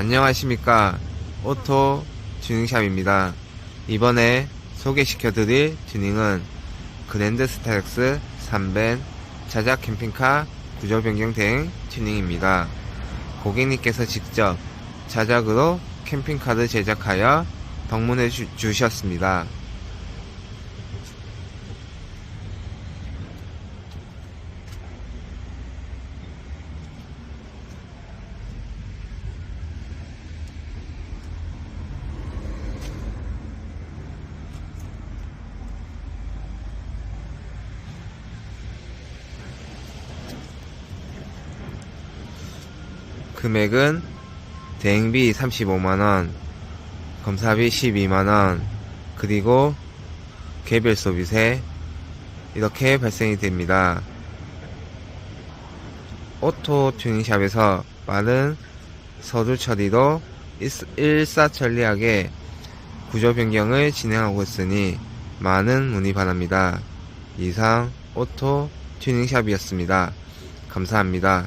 안녕하십니까. 오토 튜닝샵입니다. 이번에 소개시켜드릴 튜닝은 그랜드 스타렉스 3벤 자작 캠핑카 구조 변경 대행 튜닝입니다. 고객님께서 직접 자작으로 캠핑카를 제작하여 방문해 주, 주셨습니다 금액은 대행비 35만원, 검사비 12만원, 그리고 개별 소비세 이렇게 발생이 됩니다. 오토 튜닝샵에서 빠른 서류 처리로 일사천리하게 구조 변경을 진행하고 있으니 많은 문의 바랍니다. 이상 오토 튜닝샵이었습니다. 감사합니다.